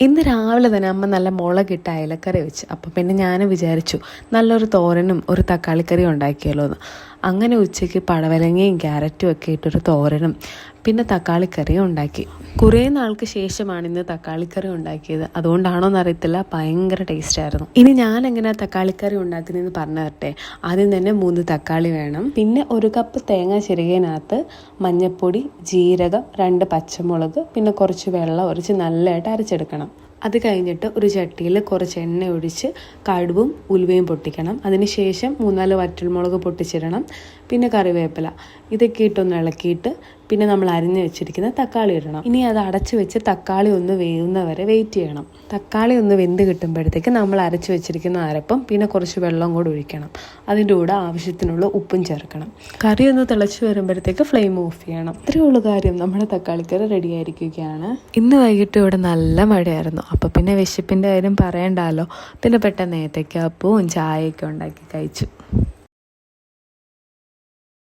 ഇന്ന് രാവിലെ തന്നെ അമ്മ നല്ല മുളകിട്ട അയലക്കറി വെച്ച്. അപ്പം പിന്നെ ഞാൻ വിചാരിച്ചു നല്ലൊരു തോരനും ഒരു തക്കാളിക്കറിയും ഉണ്ടാക്കിയല്ലോ എന്ന് അങ്ങനെ ഉച്ചയ്ക്ക് പടവലങ്ങയും ക്യാരറ്റും ഒക്കെ ഇട്ടൊരു തോരനും പിന്നെ തക്കാളിക്കറിയും ഉണ്ടാക്കി. കുറേ നാൾക്ക് ശേഷമാണ് ഇന്ന് തക്കാളിക്കറി ഉണ്ടാക്കിയത്. അതുകൊണ്ടാണോ എന്നറിയത്തില്ല ഭയങ്കര ടേസ്റ്റ് ആയിരുന്നു. ഇനി ഞാൻ എങ്ങനെ തക്കാളിക്കറി ഉണ്ടാക്കുന്നതെന്ന് പറഞ്ഞു തരട്ടെ. ആദ്യം തന്നെ മൂന്ന് തക്കാളി വേണം. പിന്നെ ഒരു കപ്പ് തേങ്ങ ചിരകിയതിനകത്ത് മഞ്ഞൾപ്പൊടി ജീരകം രണ്ട് പച്ചമുളക് പിന്നെ കുറച്ച് വെള്ളം ഒഴിച്ച് നല്ലതായിട്ട് അരച്ചെടുക്കണം. അത് കഴിഞ്ഞിട്ട് ഒരു ചട്ടിയിൽ കുറച്ച് എണ്ണ ഒഴിച്ച് കടുവും ഉലുവയും പൊട്ടിക്കണം. അതിനുശേഷം മൂന്നാൽ വറ്റൽമുളക് പൊട്ടിച്ചിടണം. പിന്നെ കറിവേപ്പില. ഇതൊക്കെ ഇട്ടൊന്ന് ഇളക്കിയിട്ട് പിന്നെ നമ്മൾ അരിഞ്ഞു വെച്ചിരിക്കുന്ന തക്കാളി ഇടണം. ഇനി അത് അടച്ചു വെച്ച് തക്കാളി ഒന്ന് വേവുന്നവരെ വെയിറ്റ് ചെയ്യണം. തക്കാളി ഒന്ന് വെന്ത് കിട്ടുമ്പോഴത്തേക്ക് നമ്മൾ അരച്ചു വെച്ചിരിക്കുന്ന അരപ്പും പിന്നെ കുറച്ച് വെള്ളം കൂടെ ഒഴിക്കണം. അതിന്റെ കൂടെ ആവശ്യത്തിനുള്ള ഉപ്പും ചേർക്കണം. കറി ഒന്ന് തിളച്ച് വരുമ്പോഴത്തേക്ക് ഫ്ലെയിം ഓഫ് ചെയ്യണം. ഇത്രയേ ഉള്ളൂ കാര്യം. നമ്മുടെ തക്കാളിക്കറി റെഡി ആയിരിക്കുകയാണ്. ഇന്ന് വൈകിട്ട് ഇവിടെ നല്ല മഴയായിരുന്നു. അപ്പോൾ പിന്നെ വിശപ്പിന്റെ കാര്യം പറയണ്ടല്ലോ പിന്നെ പെട്ടെന്ന് ഏത്തയ്ക്കാപ്പവും ചായയൊക്കെ ഉണ്ടാക്കി കഴിച്ചു.